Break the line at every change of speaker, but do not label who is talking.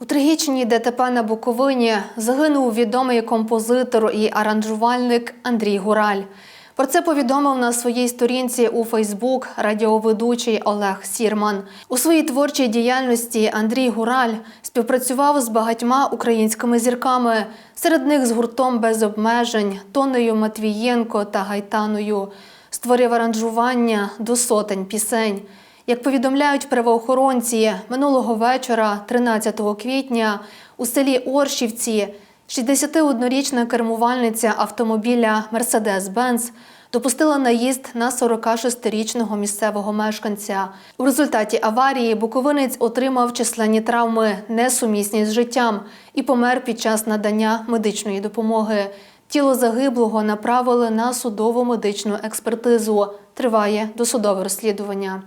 У трагічній ДТП на Буковині загинув відомий композитор і аранжувальник Андрій Гураль. Про це повідомив на своїй сторінці у Фейсбук радіоведучий Олег Сірман. У своїй творчій діяльності Андрій Гураль співпрацював з багатьма українськими зірками, серед них з гуртом без обмежень, Тонею Матвієнко та Гайтаною. Створив аранжування до сотень пісень. Як повідомляють правоохоронці, минулого вечора, 13 квітня, у селі Оршівці 61-річна кермувальниця автомобіля Мерседес-Бенц допустила наїзд на 46-річного місцевого мешканця. У результаті аварії буковинець отримав численні травми, несумісні з життям, і помер під час надання медичної допомоги. Тіло загиблого направили на судово медичну експертизу. Триває досудове розслідування.